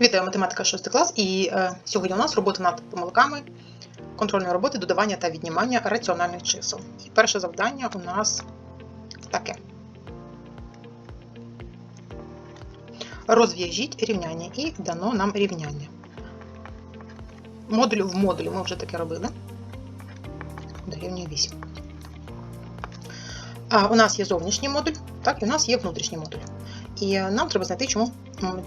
Вітаю, математика 6 клас, і е, сьогодні у нас робота над помилками контрольної роботи додавання та віднімання раціональних чисел. І перше завдання у нас таке. Розв'яжіть рівняння і дано нам рівняння. Модуль в модулі ми вже таке робили. Дорівнює 8. А, у нас є зовнішній модуль, так, і у нас є внутрішній модуль. І нам треба знайти, чому,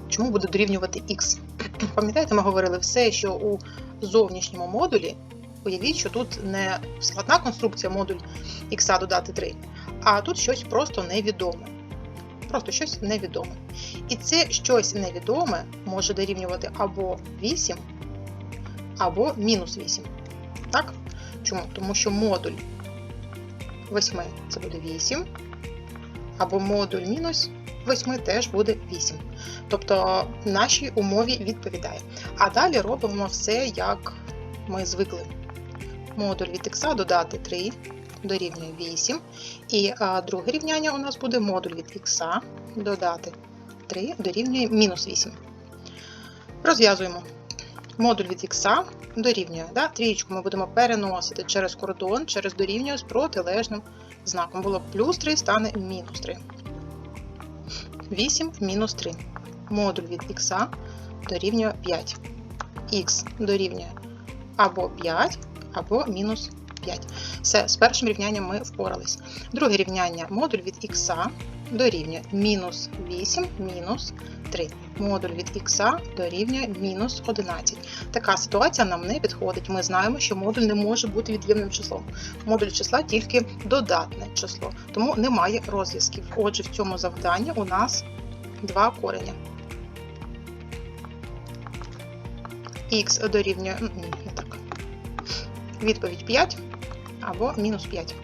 чому буде дорівнювати x. Пам'ятаєте, ми говорили все, що у зовнішньому модулі, уявіть, що тут не складна конструкція модуль x додати 3, а тут щось просто невідоме. Просто щось невідоме. І це щось невідоме може дорівнювати або 8, або мінус 8. Так? Чому? Тому що модуль 8 це буде 8, або модуль мінус 8 теж буде 8. Тобто нашій умові відповідає. А далі робимо все, як ми звикли. Модуль від х додати 3 дорівнює 8. І а, друге рівняння у нас буде модуль від х додати 3 дорівнює мінус 8. Розв'язуємо. Модуль від х дорівнює. Да? Трієчку ми будемо переносити через кордон, через дорівнює з протилежним знаком. Було плюс 3, стане мінус 3. 8 мінус 3. Модуль від х дорівнює 5. х дорівнює або 5, або мінус 5. Все, з першим рівнянням ми впорались. Друге рівняння модуль від х дорівнює мінус 8 мінус 3. Модуль від х дорівнює мінус 11. Така ситуація нам не підходить. Ми знаємо, що модуль не може бути від'ємним числом. Модуль числа тільки додатне число, тому немає розв'язків. Отже, в цьому завданні у нас два корення. Х дорівнює не так. Відповідь 5 або мінус 5.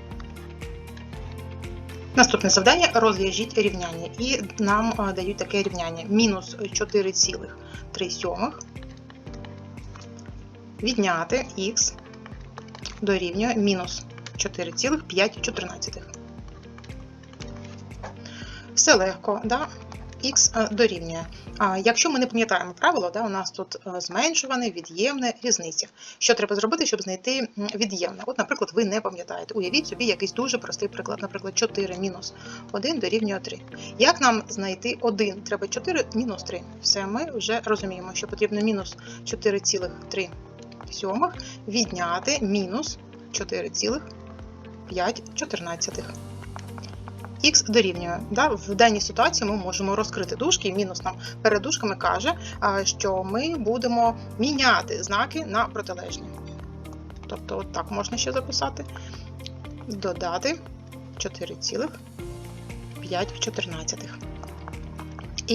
Наступне завдання розв'яжіть рівняння. І нам дають таке рівняння. Мінус 4,3 відняти х дорівнює мінус 4,5. Все легко, да? Х дорівнює. А якщо ми не пам'ятаємо правило, да, у нас тут е, зменшуване, від'ємне, різниця. Що треба зробити, щоб знайти від'ємне? От, наприклад, ви не пам'ятаєте. Уявіть собі якийсь дуже простий приклад. Наприклад, 4 мінус 1 дорівнює 3. Як нам знайти 1? Треба 4 мінус 3. Все, ми вже розуміємо, що потрібно мінус 4,3 сьомих відняти мінус 4,5 Х дорівнює. Да? В даній ситуації ми можемо розкрити дужки, і мінус нам перед дужками каже, що ми будемо міняти знаки на протилежні. Тобто, от так можна ще записати. Додати 4,5.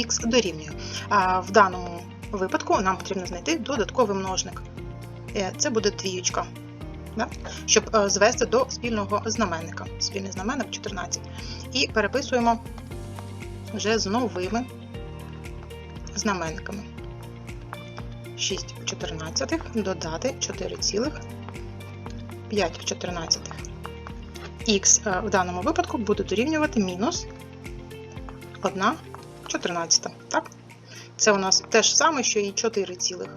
Х дорівнює. А в даному випадку нам потрібно знайти додатковий множник. Е, Це буде двіючка. Да? Щоб е, звести до спільного знаменника. Спільний знаменник 14 і переписуємо вже з новими знаменниками. 6 14 додати 4,5 в 14. Х е, в даному випадку буде дорівнювати мінус 1 14. Так? Це у нас те ж саме, що і 4,5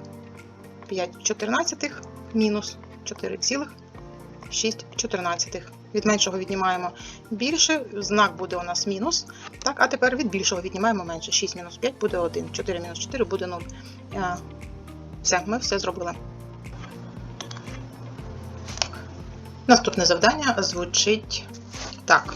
в 14 мінус 4,6 в 14 від меншого віднімаємо більше, знак буде у нас мінус. Так, А тепер від більшого віднімаємо менше. 6 мінус 5 буде 1, 4 мінус 4 буде 0. Е, Все, ми все зробили. Наступне завдання звучить так.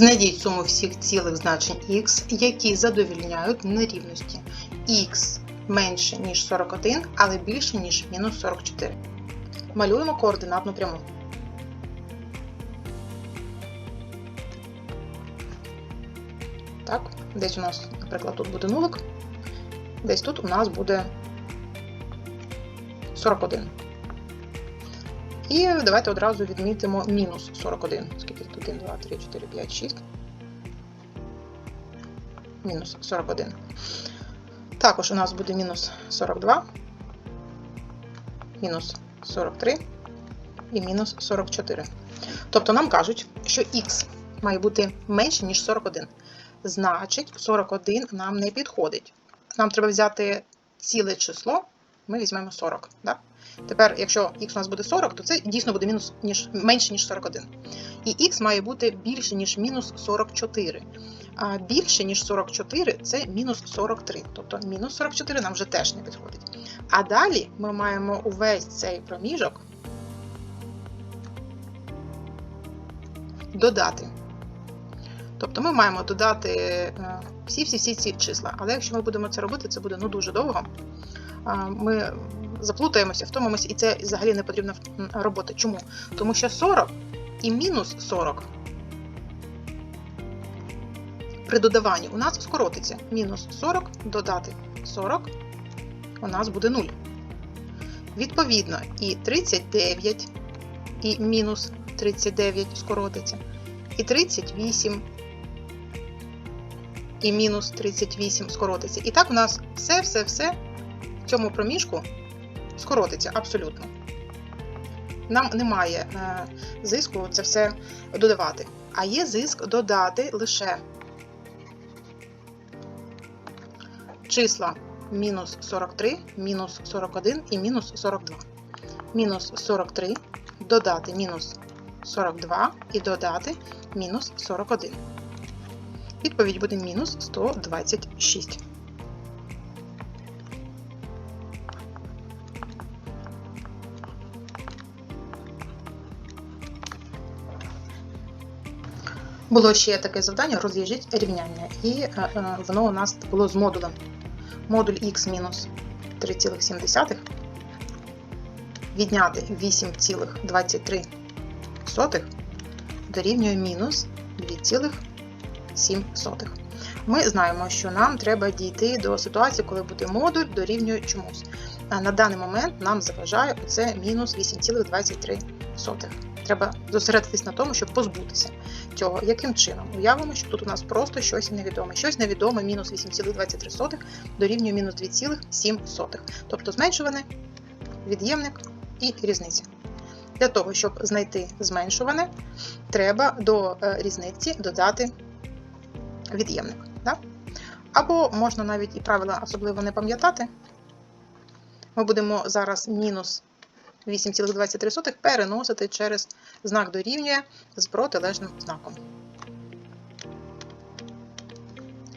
Знайдіть суму всіх цілих значень х, які задовільняють нерівності х менше, ніж 41, але більше, ніж мінус 44. Малюємо координатну пряму. Так, десь у нас, наприклад, тут буде нулик, десь тут у нас буде 41. І давайте одразу відмітимо мінус 41. Скільки тут 1, 2, 3, 4, 5, 6. Мінус 41. Також у нас буде мінус 42, мінус 43 і мінус 44. Тобто нам кажуть, що х має бути менше, ніж 41. Значить, 41 нам не підходить. Нам треба взяти ціле число, ми візьмемо 40. Да? Тепер, якщо х у нас буде 40, то це дійсно буде мінус, ніж, менше, ніж 41. І х має бути більше, ніж мінус 44. А більше, ніж 44, це мінус 43. Тобто мінус 44 нам вже теж не підходить. А далі ми маємо увесь цей проміжок додати. Тобто ми маємо додати всі-всі-всі ці числа. Але якщо ми будемо це робити, це буде ну, дуже довго. Ми заплутаємося, втомимося, і це взагалі не потрібна робота. Чому? Тому що 40 і мінус 40 при додаванні у нас скоротиться. Мінус 40 додати 40 у нас буде 0. Відповідно, і 39, і мінус 39 скоротиться, і 38, і мінус 38 скоротиться. І так у нас все-все-все в цьому проміжку скоротиться абсолютно. Нам немає е, зиску це все додавати. А є зиск додати лише числа мінус 43, мінус 41 і мінус 42. Мінус 43 додати мінус 42 і додати мінус 41. Відповідь буде мінус 126. Було ще таке завдання розв'яжіть рівняння, і е, е, воно у нас було з модулем. Модуль х мінус 3,7 відняти 8,23 дорівнює мінус 2,7. Ми знаємо, що нам треба дійти до ситуації, коли буде модуль дорівнює чомусь. На даний момент нам заважає оце мінус 8,23. Треба зосередитись на тому, щоб позбутися цього. Яким чином? Уявимо, що тут у нас просто щось невідоме. Щось невідоме мінус 8,23 дорівнює мінус 2,7. Тобто зменшуване, від'ємник і різниця. Для того, щоб знайти зменшуване, треба до е, різниці додати від'ємник. Да? Або можна навіть і правила особливо не пам'ятати. Ми будемо зараз мінус 8,23 переносити через знак дорівнює з протилежним знаком.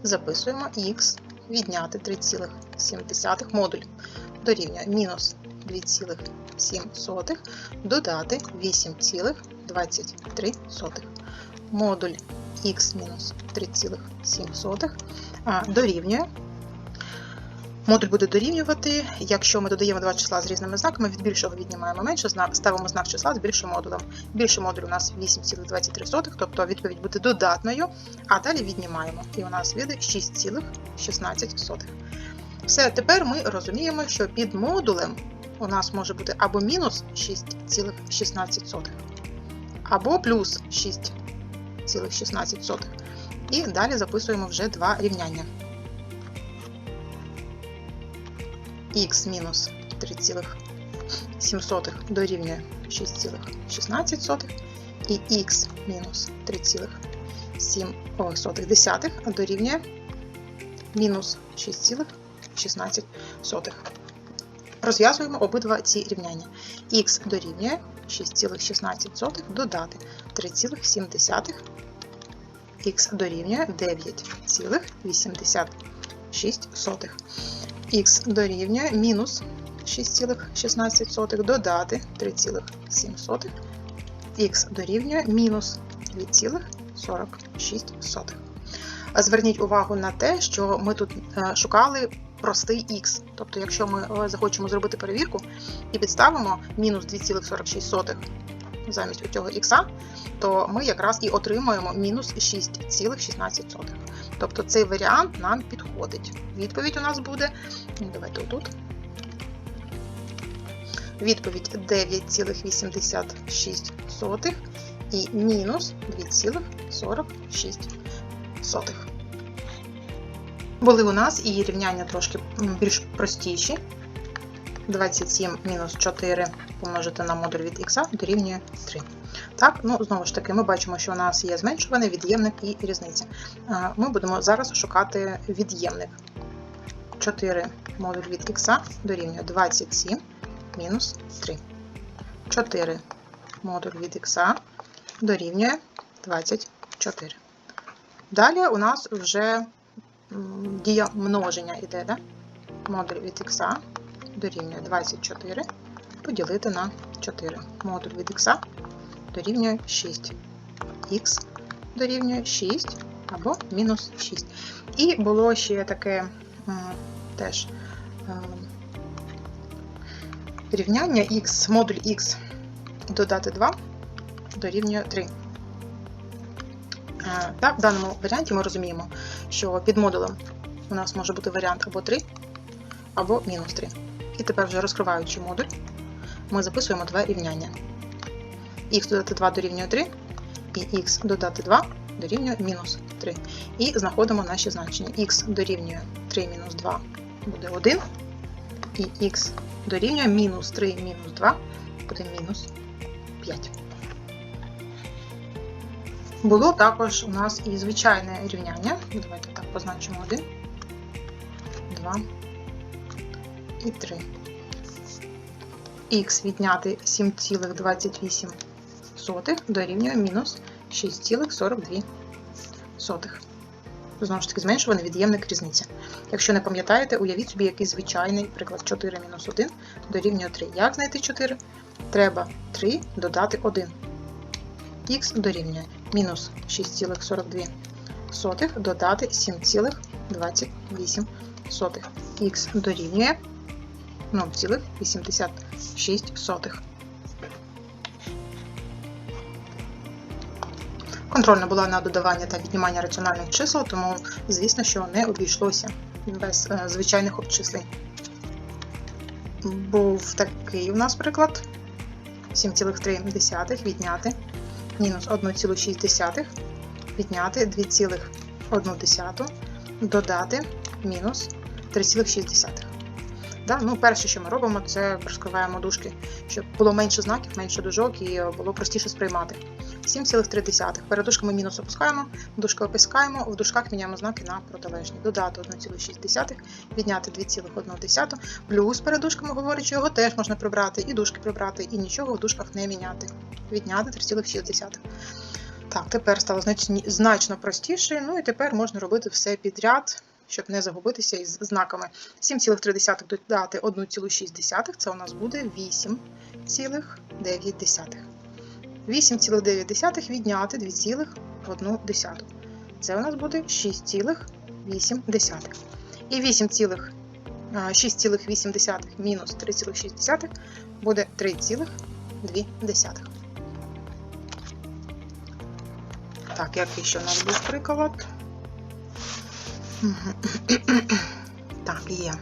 Записуємо х відняти 3,7 модуль дорівнює мінус 2,7 додати 8,23. Модуль х мінус 3,7 дорівнює Модуль буде дорівнювати, якщо ми додаємо два числа з різними знаками, від більшого віднімаємо менше, ставимо знак числа з більшим модулем. Більший модуль у нас 8,23, тобто відповідь буде додатною, а далі віднімаємо. І у нас вийде 6,16. Все, тепер ми розуміємо, що під модулем у нас може бути або мінус 6,16, або плюс 6,16. І далі записуємо вже два рівняння. Х мінус 3,7 дорівнює 6,16 і х мінус 3,7 дорівнює мінус 6,16. Розв'язуємо обидва ці рівняння. х дорівнює 6,16 додати 3,7, х дорівнює 9,86 х дорівнює мінус 6,16 додати 3,7, х дорівнює мінус 2,46. Зверніть увагу на те, що ми тут е, шукали простий х. Тобто, якщо ми е, захочемо зробити перевірку і підставимо мінус 2,46 замість цього х, то ми якраз і отримаємо мінус 6,16. Тобто цей варіант нам підходить. Відповідь у нас буде, ну, давайте отут. Відповідь 9,86 і мінус 2,46. Були у нас і рівняння трошки більш простіші. 27 мінус 4 помножити на модуль від х дорівнює 3. Так, ну знову ж таки, ми бачимо, що у нас є зменшуваний від'ємник і різниця. Ми будемо зараз шукати від'ємник. 4 модуль від х дорівнює 27 мінус 3. 4 модуль від х дорівнює 24. Далі у нас вже дія множення йде, да? модуль від х дорівнює 24 поділити на 4. Модуль від х дорівнює 6. х дорівнює 6 або мінус 6. І було ще таке теж е, рівняння x, модуль x додати 2 дорівнює 3. Е, Так, в даному варіанті ми розуміємо, що під модулем у нас може бути варіант або 3, або мінус 3. І тепер вже розкриваючи модуль, ми записуємо два рівняння. Х додати 2 дорівнює 3, і х додати 2 дорівнює мінус 3. І знаходимо наші значення. х дорівнює 3 мінус 2 буде 1, і х дорівнює мінус 3 мінус 2 буде мінус 5. Було також у нас і звичайне рівняння. Давайте так позначимо 1, 2 і 3. Х відняти 7,28 дорівнює мінус 6,42. Знову ж таки, зменшуваний від'ємник різниця. Якщо не пам'ятаєте, уявіть собі якийсь звичайний приклад 4 мінус 1 дорівнює 3. Як знайти 4? Треба 3 додати 1. Х дорівнює мінус 6,42 додати 7,28. Х дорівнює 0,86. Контрольна була на додавання та віднімання раціональних чисел, тому, звісно, що не обійшлося без е, звичайних обчислень. Був такий у нас приклад: 7,3 відняти мінус 1,6 відняти 2,1 додати мінус 3,6. Да? Ну, перше, що ми робимо, це розкриваємо дужки, щоб було менше знаків, менше дужок і було простіше сприймати. 7,3. Перед дужками мінус опускаємо, дужки опускаємо, в дужках міняємо знаки на протилежні. Додати 1,6, відняти 2,1. Плюс перед дужками говорить, його теж можна прибрати, і дужки прибрати, і нічого в дужках не міняти. Відняти 3,6. Так, тепер стало значно простіше. Ну і тепер можна робити все підряд, щоб не загубитися із знаками. 7,3 додати 1,6, це у нас буде 8,9. 8,9 відняти 2,1. Це у нас буде 6,8. І 8,6,8 мінус 3,6 буде 3,2. Так, який ще у нас був приклад? Так, є.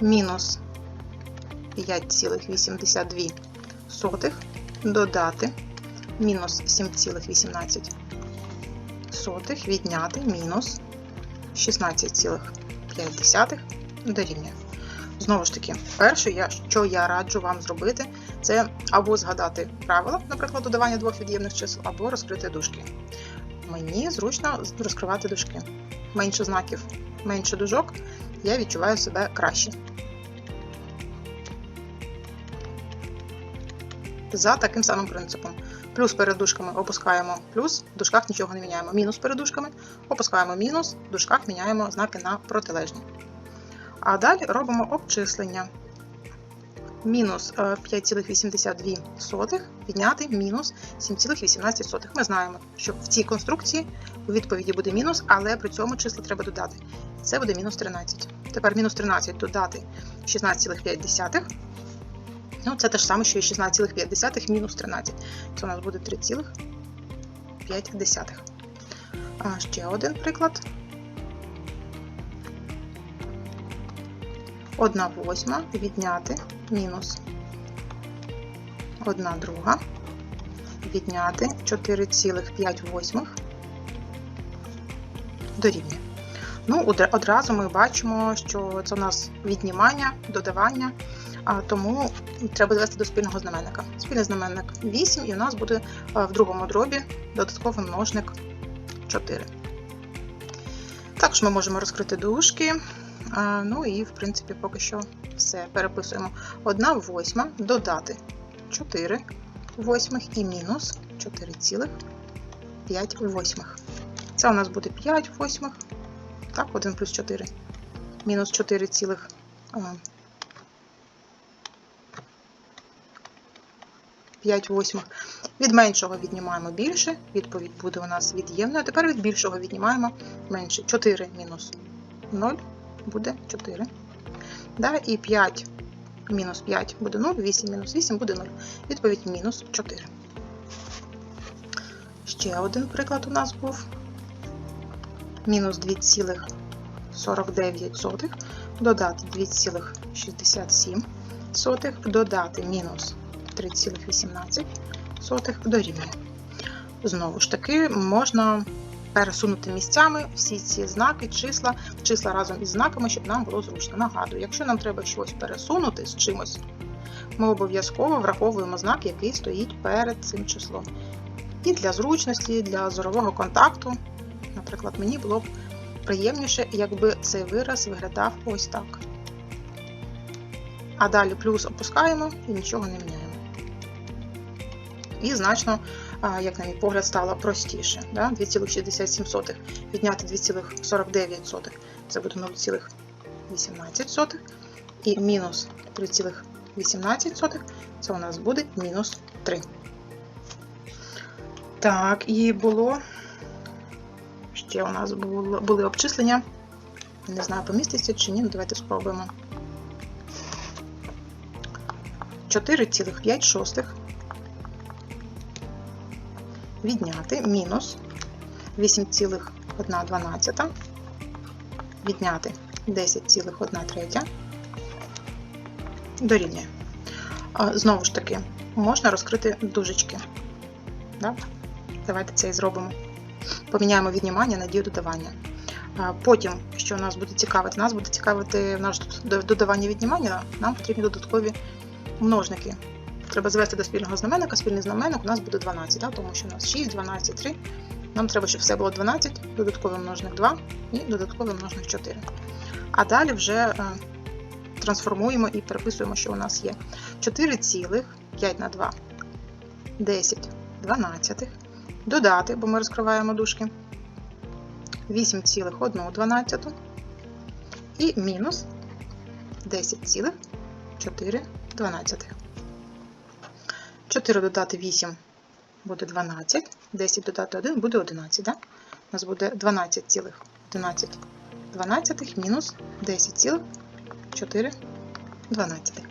Мінус 5,82 додати мінус 7,18 відняти мінус 16,5 дорівнює. Знову ж таки, перше, що я раджу вам зробити, це або згадати правила, наприклад, додавання двох від'ємних чисел, або розкрити дужки. Мені зручно розкривати дужки. Менше знаків, менше дужок, я відчуваю себе краще. За таким самим принципом. Плюс перед дужками опускаємо плюс, в дужках нічого не міняємо. Мінус перед дужками, опускаємо мінус, в дужках міняємо знаки на протилежні. А далі робимо обчислення. Мінус е, 5,82 відняти мінус 7,18. Ми знаємо, що в цій конструкції у відповіді буде мінус, але при цьому число треба додати. Це буде мінус 13. Тепер мінус 13 додати 16,5. Ну, це те ж саме, що і 16,5 мінус 13. Це у нас буде 3,5. А ще один приклад. 1 восьма відняти мінус 1 друга відняти 4,5 восьмих дорівнює. Ну, одразу ми бачимо, що це у нас віднімання, додавання, а тому треба довести до спільного знаменника. спільний знаменник 8, і у нас буде е, в другому дробі додатковий множник 4. Також ми можемо розкрити дужки. Ну і, в принципі, поки що все. Переписуємо 1 восьма, додати 4 восьмих і мінус 4,5 восьмих. Це у нас буде 5 восьмих. Так, 1 плюс 4. Мінус 4 цілих. а, 5 восьмих. Від меншого віднімаємо більше, відповідь буде у нас від'ємною. А тепер від більшого віднімаємо менше. 4 мінус 0 буде 4. Да? І 5 мінус 5 буде 0, 8 мінус 8 буде 0. Відповідь мінус 4. Ще один приклад у нас був. Мінус 2,49 додати 2,67 додати мінус 3,18 дорівнює. Знову ж таки, можна пересунути місцями всі ці знаки, числа, числа разом із знаками, щоб нам було зручно. Нагадую, якщо нам треба щось пересунути з чимось, ми обов'язково враховуємо знак, який стоїть перед цим числом. І для зручності, для зорового контакту, наприклад, мені було б приємніше, якби цей вираз виглядав ось так. А далі плюс опускаємо і нічого не міняємо. І значно, як на мій погляд, стало простіше. 2,67 відняти 2,49 це буде 0,18. І мінус 3,18 це у нас буде мінус 3. Так, і було. Ще у нас було, були обчислення. Не знаю, поміститься чи ні, ну давайте спробуємо. 4,5 шостих відняти мінус 8,1 відняти 10,1 третя дорівнює. Знову ж таки, можна розкрити дужечки. Да? Давайте це і зробимо. Поміняємо віднімання на дію додавання. Потім, що нас буде цікавити, нас буде цікавити наш додавання віднімання, нам потрібні додаткові множники. Треба звести до спільного знаменника. Спільний знаменник у нас буде 12, да? тому що у нас 6, 12, 3. Нам треба, щоб все було 12, додатковий множник 2 і додатковий множник 4. А далі вже е, трансформуємо і переписуємо, що у нас є 4,5 на 2, 10, 12. Додати, бо ми розкриваємо дужки, 8,1 12 і мінус 10,4 12. 4 додати 8 буде 12, 10 додати 1 буде 11. Да? У нас буде 12,11 12 мінус 10,4 12.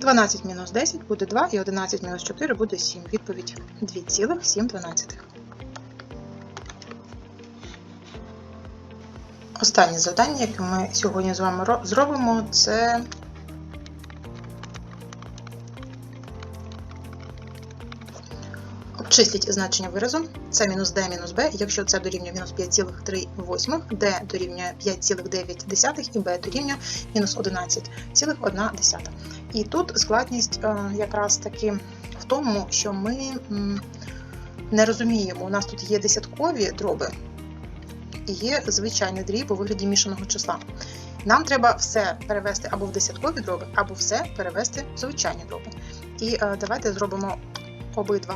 12 мінус 10 буде 2 і 11 мінус 4 буде 7. Відповідь 2,7. Останнє завдання, яке ми сьогодні з вами зробимо, це Обчисліть значення виразу. Це мінус d мінус b, якщо це дорівнює мінус 5,3, d дорівнює 5,9 і b дорівнює мінус 11,1. І тут складність е, якраз таки в тому, що ми не розуміємо, у нас тут є десяткові дроби і є звичайний дріб у вигляді мішаного числа. Нам треба все перевести або в десяткові дроби, або все перевести в звичайні дроби. І е, давайте зробимо обидва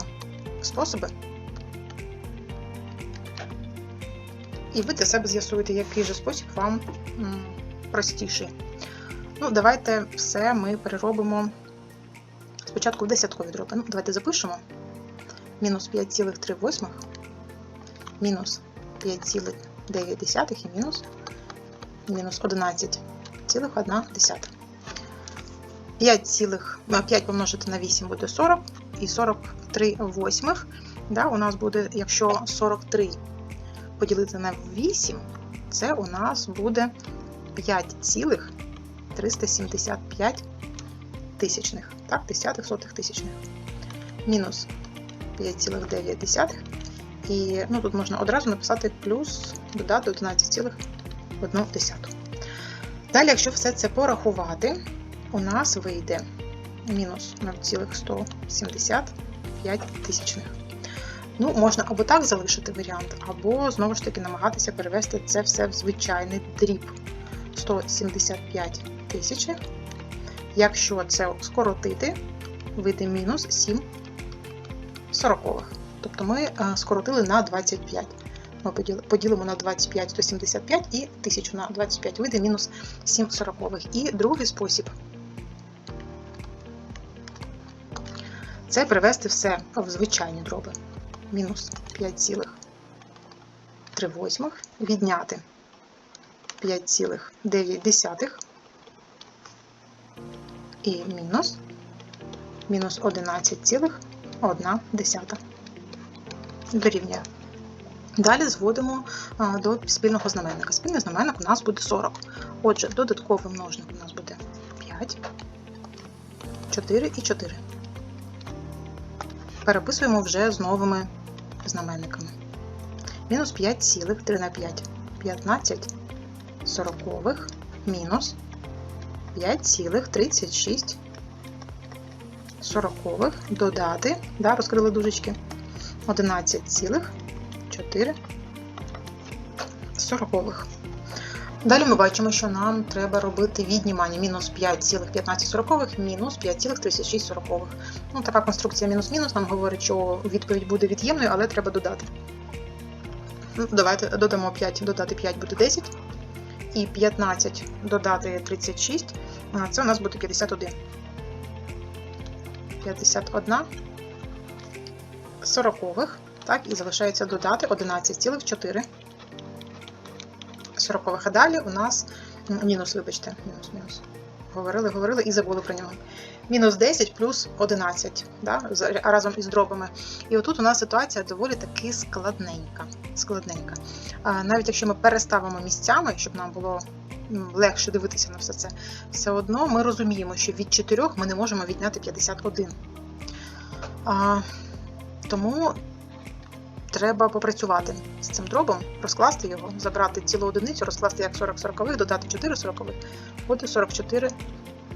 способи. І ви для себе з'ясуєте, який же спосіб вам простіший. Ну, давайте все ми переробимо спочатку в десяткові дроби. Ну, давайте запишемо. Мінус 5,3 мінус 5,9 і мінус мінус 11,1. 5, 5 помножити на 8 буде 40 і 43 восьмих. Да, у нас буде, якщо 43 поділити на 8, це у нас буде 5,375 тисячних, так, десятих, сотих тисячних. Мінус 5,9. І ну, тут можна одразу написати плюс додати 11,1. Далі, якщо все це порахувати, у нас вийде мінус 0,175 тисячних. Ну, можна або так залишити варіант, або знову ж таки намагатися перевести це все в звичайний дріб 175 тисячних. Якщо це скоротити, вийде мінус 7 сорокових. Тобто ми е, скоротили на 25. Ми поділимо на 25 175 і 1000 на 25 вийде мінус 7 сорокових. І другий спосіб це перевести все в звичайні дроби. Мінус 5,3 восьмих, відняти 5,9 і мінус мінус 11,1 дорівнює. Далі зводимо до спільного знаменника. Спільний знаменник у нас буде 40. Отже, додатковий множник у нас буде 5, 4 і 4. Переписуємо вже з новими знаменниками. Мінус 5,3 на 5. 15 сорокових мінус 5,36 сорокових додати, да, розкрили дужечки, 11,4 сорокових. Далі ми бачимо, що нам треба робити віднімання мінус 5,15 мінус 5,36. Ну, така конструкція мінус-мінус нам говорить, що відповідь буде від'ємною, але треба додати. Ну, давайте додамо 5, додати 5 буде 10. І 15 додати 36, це у нас буде 51. 51 сорокових. Так, і залишається додати 11,4 сорокових. А далі у нас мінус, вибачте, мінус, мінус. Говорили, говорили і забули про нього. Мінус 10 плюс 11, да, разом із дробами. І отут у нас ситуація доволі таки складненька. складненька. Навіть якщо ми переставимо місцями, щоб нам було легше дивитися на все це, все одно ми розуміємо, що від 4 ми не можемо відняти 51. А, тому треба попрацювати з цим дробом, розкласти його, забрати цілу одиницю, розкласти як 40 сорокових, додати 4 сорокових, буде 44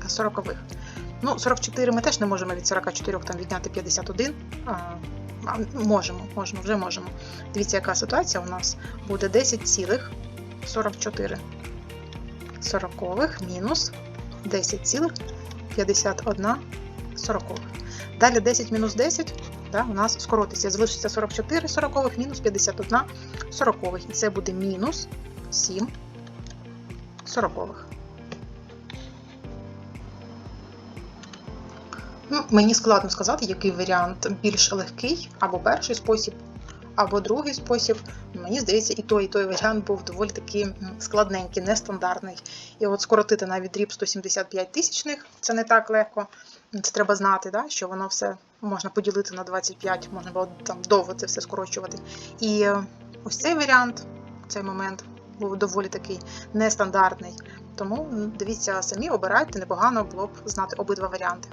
сорокових. Ну, 44 ми теж не можемо від 44 там відняти 51. А, а, можемо, можемо, вже можемо. Дивіться, яка ситуація у нас буде 10,44 сорокових мінус 10,51 сорокових. Далі 10 мінус 10 да, у нас скоротиться. Залишиться 44 сорокових мінус 51 сорокових. І це буде мінус 7 сорокових. Ну, мені складно сказати, який варіант більш легкий, або перший спосіб, або другий спосіб. Мені здається, і той, і той варіант був доволі таки складненький, нестандартний. І от скоротити навіть дріб 175 тисячних це не так легко. Це треба знати, да, що воно все можна поділити на 25, можна було там довго це все скорочувати. І е, ось цей варіант, цей момент був доволі такий нестандартний. Тому дивіться самі, обирайте, непогано було б знати обидва варіанти.